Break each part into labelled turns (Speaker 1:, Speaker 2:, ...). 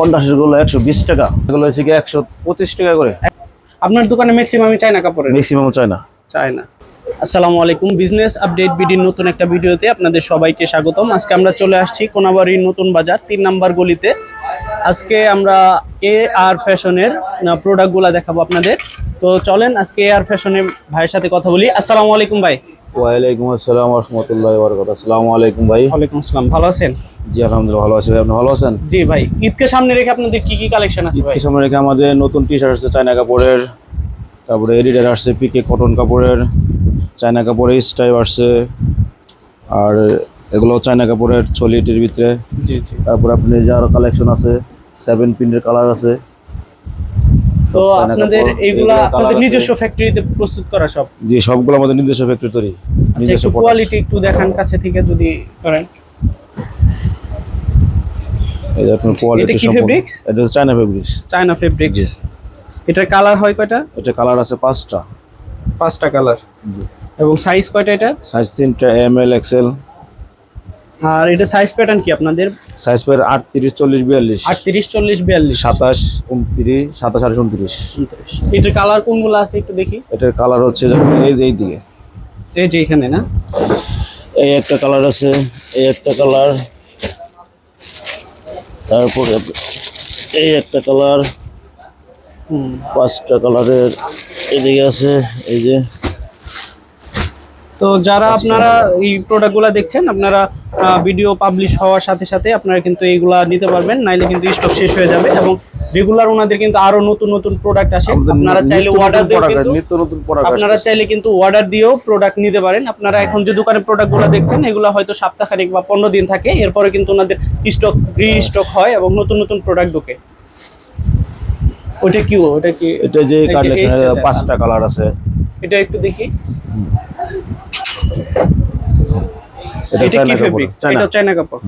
Speaker 1: পঞ্চাশেরগুলো একশো বিশ টাকা। এগুলো হচ্ছে কি একশো পঁচিশ টাকা করে।
Speaker 2: আপনার দোকানে ম্যাক্সিমামই চায়না কাপড়ের?
Speaker 1: ম্যাক্সিমাম চায় না।
Speaker 2: চায়না আসসালামু আলাইকুম বিজনেস আপডেট বিডির নতুন একটা ভিডিওতে আপনাদের সবাইকে স্বাগতম। আজকে আমরা চলে আসছি কোনাবাড়ির নতুন বাজার তিন নাম্বার গলিতে। আজকে আমরা এ আর ফ্যাশনের প্রোডাক্টগুলো দেখাবো আপনাদের। তো চলেন আজকে এ আর ফ্যাশনের ভাইয়ের সাথে কথা বলি। আসসালামু আলাইকুম ভাই।
Speaker 1: ওয়ালাইকুম আসসালাম রহমতুল্লাহ বরকত আসসালামু আলাইকুম ভাই।
Speaker 2: ওয়ালাইকুম আসসালাম ভালো আছেন?
Speaker 1: জি আলহামদুলিল্লাহ ভালো আছি আপনি ভালো আছেন?
Speaker 2: জি ভাই ঈদকে সামনে রেখে আপনাদের কি কি কালেকশন আছে ভাই?
Speaker 1: ঈদকে সামনে রেখে আমাদের নতুন টি শার্ট আসছে চায়না কাপড়ের তারপরে এডিডার আসছে পিকে কটন কাপড়ের চায়না কাপড়ের স্টাইপ আসছে আর এগুলো চায়না কাপড়ের ছলিটির ভিতরে।
Speaker 2: জি জি।
Speaker 1: তারপর আপনি যার কালেকশন আছে সেভেন কালার আছে।
Speaker 2: তো আপনাদের এইগুলা আপনাদের নিজস্ব ফ্যাক্টরিতে প্রস্তুত করা সব?
Speaker 1: জি সবগুলো আমাদের নিজস্ব ফ্যাক্টরি তৈরি।
Speaker 2: আচ্ছা
Speaker 1: নিজস্ব
Speaker 2: কোয়ালিটি একটু দেখান কাছে থেকে যদি করেন।
Speaker 1: এই যে আপনার কোয়ালিটি
Speaker 2: fabrics?
Speaker 1: এটা চায়না ফেব্রিক্স
Speaker 2: চায়না ফেব্রিক্স এটার কালার হয় কয়টা?
Speaker 1: এটা কালার আছে পাঁচটা।
Speaker 2: পাঁচটা কালার এবং সাইজ কয়টা এটা?
Speaker 1: সাইজ তিনটা এম এল এক্সেল
Speaker 2: আর এটা সাইজ প্যাটার্ন কি আপনাদের?
Speaker 1: সাইজ পের আটত্রিশ চল্লিশ বিয়াল্লিশ।
Speaker 2: আটত্রিশ চল্লিশ বিয়াল্লিশ।
Speaker 1: সাতাশ উনত্রিশ সাতাশ আঠাশ উনত্রিশ।
Speaker 2: এটার কালার কোনগুলো আছে একটু দেখি?
Speaker 1: এটার কালার হচ্ছে এই এই দিকে
Speaker 2: এই যে এখানে না?
Speaker 1: এই একটা কালার আছে এই একটা কালার তারপরে এই একটা কালার। পাঁচটা কালারের এদিকে আছে এই যে।
Speaker 2: তো যারা আপনারা এই প্রোডাক্টগুলো দেখছেন আপনারা ভিডিও পাবলিশ হওয়ার সাথে সাথে আপনারা কিন্তু এইগুলা নিতে পারবেন নাইলে কিন্তু স্টক শেষ হয়ে যাবে এবং রেগুলার ওনাদের কিন্তু আরও নতুন নতুন প্রোডাক্ট আসে। আপনারা চাইলে অর্ডার দিয়ে কিন্তু
Speaker 1: নিত্য নতুন প্রোডাক্ট
Speaker 2: আপনারা চাইলে কিন্তু অর্ডার দিয়েও প্রোডাক্ট নিতে পারেন। আপনারা এখন যে দোকানে প্রোডাক্টগুলো দেখছেন এগুলো হয়তো সপ্তাহখানিক বা পনেরো দিন থাকে। এরপরে কিন্তু ওনাদের স্টক রি স্টক হয় এবং নতুন নতুন প্রোডাক্ট ঢোকে। ওটা কি? ওটা কি
Speaker 1: এটা যে কালেকশন পাঁচটা কালার আছে।
Speaker 2: এটা একটু দেখি।
Speaker 1: এটা
Speaker 2: কি ফেব্রিক এটা চায়না কাপড়।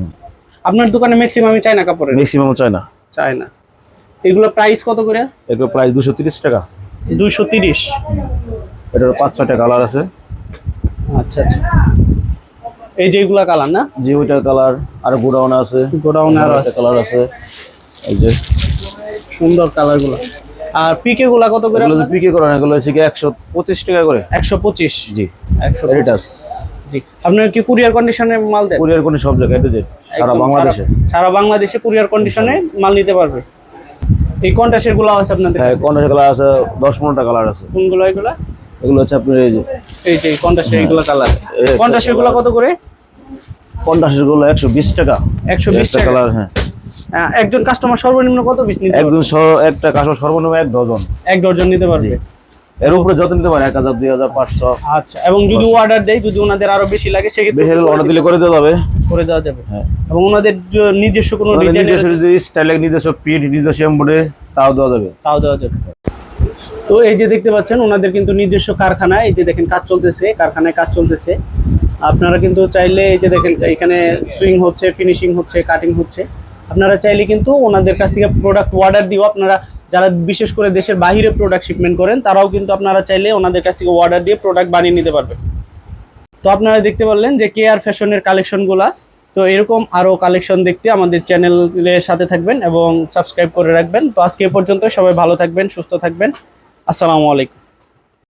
Speaker 2: আপনার দোকানে ম্যাক্সিমামই চায়না কাপড়ের।
Speaker 1: ম্যাক্সিমাম চায়না
Speaker 2: চায়না এগুলো প্রাইস কত করে?
Speaker 1: এগুলো প্রাইস দুশো তিরিশ টাকা।
Speaker 2: দুশো তিরিশ।
Speaker 1: এটার পাঁচ ছয়টা কালার আছে।
Speaker 2: আচ্ছা আচ্ছা। এই যে এগুলা কালার না?
Speaker 1: যে ওইটার কালার আর গোডাউন আছে।
Speaker 2: গোডাউন আর আছে।
Speaker 1: কালার আছে। এই যে।
Speaker 2: সুন্দর কালারগুলো আর পিকে গুলা কত করে
Speaker 1: এগুলো পিকে করা এগুলো হচ্ছে কি একশো পঁচিশ টাকা করে।
Speaker 2: একশো পঁচিশ।
Speaker 1: জি।
Speaker 2: একশো
Speaker 1: এডিটাস
Speaker 2: জি। আপনার কি কুরিয়ার কন্ডিশনে মাল দেন?
Speaker 1: কোরিয়ার কোন সব জায়গায় এটা সারা বাংলাদেশে।
Speaker 2: সারা- বাংলাদেশে কুরিয়ার কন্ডিশনে মাল নিতে পারবে। এই কন্টাসেরগুলো আছে আপনাদের
Speaker 1: হ্যাঁ
Speaker 2: কাছে?
Speaker 1: কালার আছে দশ পনেরোটা কালার আছে।
Speaker 2: কোনগুলো এগুলা?
Speaker 1: এগুলো হচ্ছে আপনার এই যে
Speaker 2: এই যে কন্টাসের এগুলো কালার কন্টাসেরগুলো কত করে?
Speaker 1: পঞ্চাশেরগুলো একশো বিশ টাকা।
Speaker 2: একশো বিশ
Speaker 1: একটা
Speaker 2: টাকা।
Speaker 1: কালার হ্যাঁ।
Speaker 2: আহ, একজন কাস্টমার সর্বনিম্ন কত পিস নিতে
Speaker 1: একজন একটা কাঁচা সর্বনিম্ন এক ডজন
Speaker 2: এক ডজন নিতে পারবে।
Speaker 1: এর উপরে যত নিতে পারে এক হাজার দুই হাজার পাঁচশো।
Speaker 2: আচ্ছা এবং যদি অর্ডার দেয় যদি ওনাদের আরও বেশি লাগে সেক্ষেত্রে
Speaker 1: অর্ডার দিলে করে দেওয়া যাবে।
Speaker 2: করে দেওয়া যাবে।
Speaker 1: হ্যাঁ।
Speaker 2: এবং ওনাদের নিজস্ব কোনো
Speaker 1: নিজস্ব যদি স্টাইলে নিজস্ব প্রিন্ট নিজস্ব এমবুডে তাও দেওয়া যাবে।
Speaker 2: তাও দেওয়া যাবে। তো এই যে দেখতে পাচ্ছেন ওনাদের কিন্তু নিজস্ব কারখানায় এই যে দেখেন কাজ চলতেছে কারখানায় কাজ চলতেছে। আপনারা কিন্তু চাইলে এই যে দেখেন এখানে সুইং হচ্ছে ফিনিশিং হচ্ছে কাটিং হচ্ছে। আপনারা চাইলে কিন্তু ওনাদের কাছ থেকে প্রোডাক্ট অর্ডার দিও। আপনারা যারা বিশেষ করে দেশের বাইরে প্রোডাক্ট শিপমেন্ট করেন, তারাও কিন্তু আপনারা চাইলে ওনাদের কাছ থেকে অর্ডার দিয়ে প্রোডাক্ট বানিয়ে নিতে পারবেন তো আপনারা দেখতে পারলেন যে কে আর ফ্যাশনের কালেকশনগুলা তো এরকম আরও কালেকশন দেখতে আমাদের চ্যানেলের সাথে থাকবেন এবং সাবস্ক্রাইব করে রাখবেন। তো আজকে এ পর্যন্ত সবাই ভালো থাকবেন, সুস্থ থাকবেন। আসসালামু আলাইকুম।